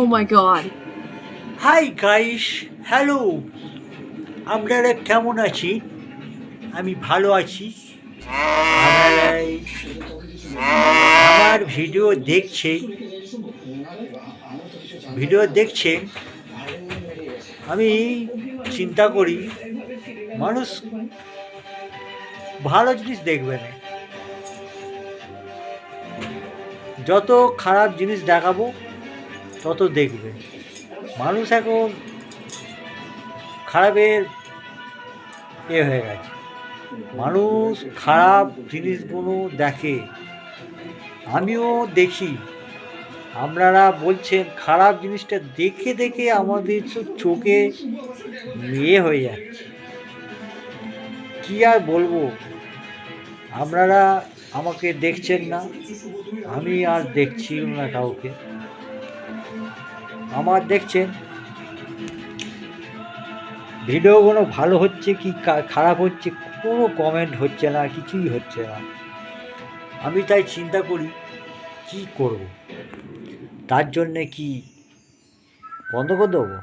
Oh my god. Hi guys hello আপনারা কেমন আছি? আমি ভালো আছি। আমার ভিডিও দেখছে। ভিডিও দেখছেন আমি চিন্তা করি, মানুষ ভালো জিনিস দেখবে না। যত খারাপ জিনিস দেখাবো তত দেখবে। মানুষ এখন খারাপের এ হয়ে গেছে। মানুষ খারাপ জিনিসগুলো দেখে। আমিও দেখি। আপনারা বলছেন খারাপ জিনিসটা দেখে দেখে আমাদের চোখে মেয়ে হয়ে যাচ্ছে। কী আর বলব? আপনারা আমাকে দেখছেন না। আমি আর দেখছি না কাউকে। আমার দেখছেন ভিডিওগুলো ভালো হচ্ছে কি খারাপ হচ্ছে, কোনো কমেন্ট হচ্ছে না, কিছুই হচ্ছে না। আমি তাই চিন্তা করি, কি করব? তার জন্যে কি বন্ধ করে দেবো?